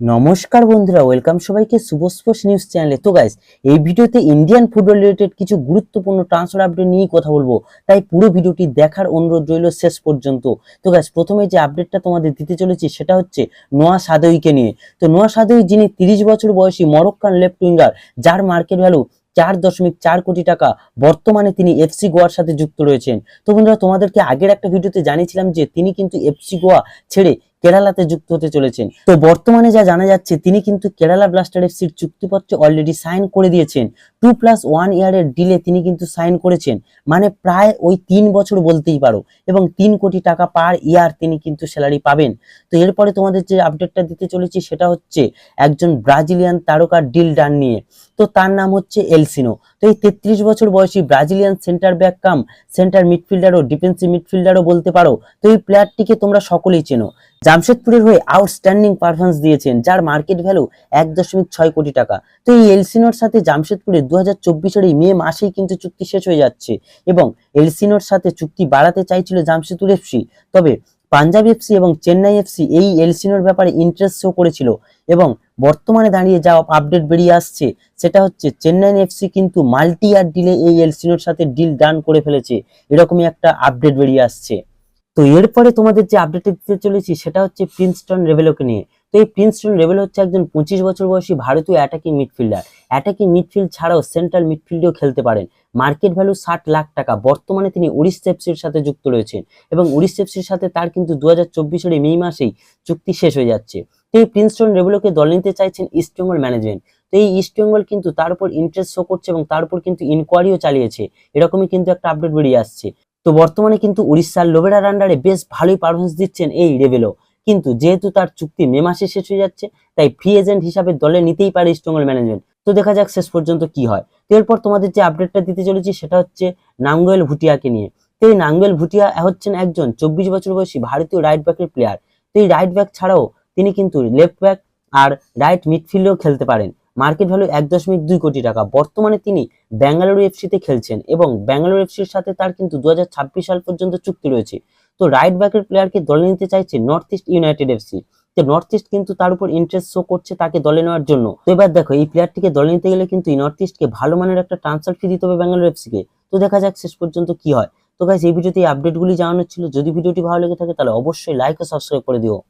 নমস্কার বন্ধুরা ওয়েলকাম সবাইকে শুভ নিউজ চ্যানেলে তো গাইস এই ভিডিওতে ইন্ডিয়ান ফুটবল রিলেটেড কিছু গুরুত্বপূর্ণ ট্রান্সফার আপডেট নিয়ে কথা বলব। তাই পুরো ভিডিওটি দেখার অনুরোধ রইল শেষ পর্যন্ত। তো গাইস প্রথমে যে আপডেটটা তোমাদের দিতে চলেছি, সেটা হচ্ছে নোয়া সাদইকে নিয়ে। তো নোয়া সাদই, যিনি তিরিশ বছর বয়সী মরক্কান লেফট উইঙ্গার যার মার্কেট ভ্যালু চার দশমিক চার কোটি টাকা, বর্তমানে তিনি এফসি গোয়ার সাথে যুক্ত রয়েছেন। তো বন্ধুরা, তোমাদেরকে আগের একটা ভিডিওতে জানিয়েছিলাম যে তিনি কিন্তু এফসি গোয়া ছেড়ে কেরালাতে যুক্ত হতে চলেছেন। তো বর্তমানে যা জানা যাচ্ছে, তিনি কিন্তু কেরালা ব্লাস্টার এফসির চুক্তিপত্র অলরেডি সাইন করে দিয়েছেন। টু প্লাস ওয়ান ইয়ারের ডিলে তিনি কিন্তু সাইন করেছেন। মানে প্রায় ওই তিন বছর বলতেই পারো। এবং তিন কোটি টাকা পার ইয়ার তিনি কিন্তু স্যালারি পাবেন। তো এরপরে তোমাদের যে আপডেটটা দিতে চলেছি, সেটা হচ্ছে একজন ব্রাজিলিয়ান তারকার ডিল ডান নিয়ে। তো তার নাম হচ্ছে এলসিনো। তো এই তেত্রিশ বছর বয়সী Brazilian centre back cum centre মিডফিল্ডারও defensive মিডফিল্ডারও বলতে পারো। তো এই প্লেয়ারটিকে তোমরা সকলেই চেনো। জামশেদপুরের হয়ে আউটস্ট্যান্ডিং পারফরমেন্স দিয়েছেন, যার মার্কেট ভ্যালু এক দশমিক ছয় কোটি টাকা। তো এই এলসিনোর সাথে জামশেদপুরে দু হাজার চব্বিশের এই মে মাসেই কিন্তু চুক্তি শেষ হয়ে যাচ্ছে এবং এলসিনোর সাথে চুক্তি বাড়াতে চাইছিল জামশেদপুর এফসি তবে পাঞ্জাব এফসি এবং চেন্নাই এফসি এই এলসিনোর ব্যাপারে ইন্টারেস্ট শো করেছিল এবং বর্তমানে দাঁড়িয়ে যা আপডেট বেরিয়ে আসছে, সেটা হচ্ছে চেন্নাই এফসি কিন্তু মাল্টি ইয়ার ডিলে এই এলসিনোর সাথে ডিল ডান করে ফেলেছে। এরকমই একটা আপডেট বেরিয়ে আসছে। তো এরপরে তোমাদের যে আপডেট দিতে চলেছি, সেটা হচ্ছে প্রিন্সটন রেভেলোকে নিয়ে। তো এই প্রিন্সটন রেভেল হচ্ছে একজন পঁচিশ বছর বয়সী ভারতীয় অ্যাটাকিং মিডফিল্ডার অ্যাটাকিং মিডফিল্ড ছাড়াও সেন্ট্রাল মিডফিল্ডেও খেলতে পারেন। মার্কেট ভ্যালু ষাট লাখ টাকা। বর্তমানে তিনি উড়িষ্যা এফসির সাথে যুক্ত রয়েছেন। এবং উড়িষ্যা এফসির সাথে তার কিন্তু দু হাজার চব্বিশের মে মাসেই চুক্তি শেষ হয়ে যাচ্ছে। তো এই প্রিন্সটন রেভেলোকে দল নিতে চাইছেন ইস্টবেঙ্গল ম্যানেজমেন্ট তো এই ইস্টবেঙ্গল কিন্তু তার উপর ইন্টারেস্ট শো করছে এবং তার উপর কিন্তু ইনকোয়ারিও চালিয়েছে। এরকমই কিন্তু একটা আপডেট বেরিয়ে আসছে। তো বর্তমানে কিন্তু উড়িষ্যার লোবেরার আন্ডারে বেশ ভালোই পারফরমেন্স দিচ্ছেন এই রেভেলো কিন্তু যেহেতু তার চুক্তি মে মাসে শেষ হয়ে যাচ্ছে, তাই ফ্রি এজেন্ট হিসাবে দলে নিতেই পারে ইস্টবেঙ্গল ম্যানেজমেন্ট তো দেখা যাক শেষ পর্যন্ত কি হয়। তো এরপর তোমাদের যে আপডেটটা দিতে চলেছি, সেটা হচ্ছে নাঙ্গয়েল ভুটিয়াকে নিয়ে। তো এই নাঙ্গয়েল ভুটিয়া হচ্ছেন একজন চব্বিশ বছর বয়সী ভারতীয় রাইট ব্যাকের প্লেয়ার তো এই রাইট ব্যাক ছাড়াও তিনি কিন্তু লেফট ব্যাক আর রাইট মিডফিল্ডেও খেলতে পারেন। মার্কেট ভ্যালু এক দশমিক দুই কোটি টাকা। বর্তমানে তিনি ব্যাঙ্গালুরু এফসিতে খেলছেন এবং ব্যাঙ্গালুরু এফসির সাথে তার কিন্তু দু হাজার ছাব্বিশ সাল পর্যন্ত চুক্তি রয়েছে। তো রাইট ব্যাকের প্লেয়ারকে দলে নিতে চাইছে নর্থ ইস্ট ইউনাইটেড এফসি তো নর্থ ইস্ট কিন্তু তার উপর ইন্টারেস্ট শো করছে তাকে দলে নেওয়ার জন্য। তো এবার দেখো, এই প্লেয়ারটিকে দলে নিতে গেলে কিন্তু নর্থ ইস্টকে ভালো মানের একটা ট্রান্সফার ফি দিতে হবে ব্যাঙ্গালোর এফসিকে তো দেখা যাক শেষ পর্যন্ত কি হয়। তো গাইস এই ভিডিওতে এই আপডেটগুলি জানানোর ছিল। যদি ভিডিওটি ভালো লেগে থাকে তাহলে অবশ্যই লাইক ও সাবস্ক্রাইব করে দিও।